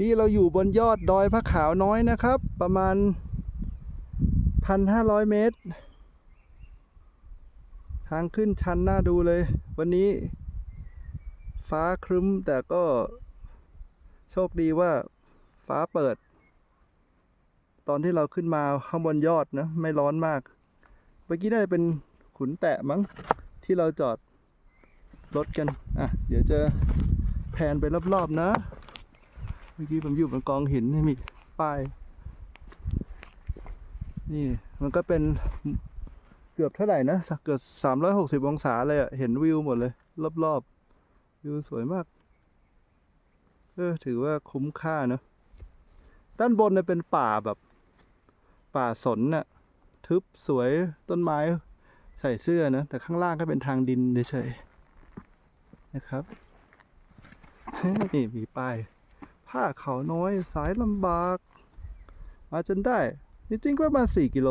นี่เราอยู่บนยอดดอยพระขาวน้อยนะครับ ประมาณพันห้าร้อยเมตร ทางขึ้นชันน่าดูเลย วันนี้ ฟ้าครึ้มแต่ก็โชคดีว่าฟ้าเปิด ตอนที่เราขึ้นมาข้างบนยอดนะ ไม่ร้อนมาก เมื่อกี้น่าจะเป็นขุนแตะมั้งที่เราจอดรถกัน อะ เดี๋ยวจะแพนไปรอบๆนะ เมื่อกี้ผมอยู่บนกองหินนี่มีป้าย นี่มันก็เป็นเกือบเท่าไหร่นะสักเกือบสามร้อยหกสิบองศาเลยอะเห็นวิวหมดเลย รอบๆ วิวสวยมาก เออถือว่าคุ้มค่าเนอะด้านบนเนี่ยเป็นป่าแบบ ป่าสนน่ะ ทึบสวยต้นไม้ใส่เสื้อนะ แต่ข้างล่างก็เป็นทางดินเฉยๆนะครับ นี่มีป้าย ผ้าเขาน้อย สายลำบาก มาจนได้ นี่จริงก็ประมาณ4กิโล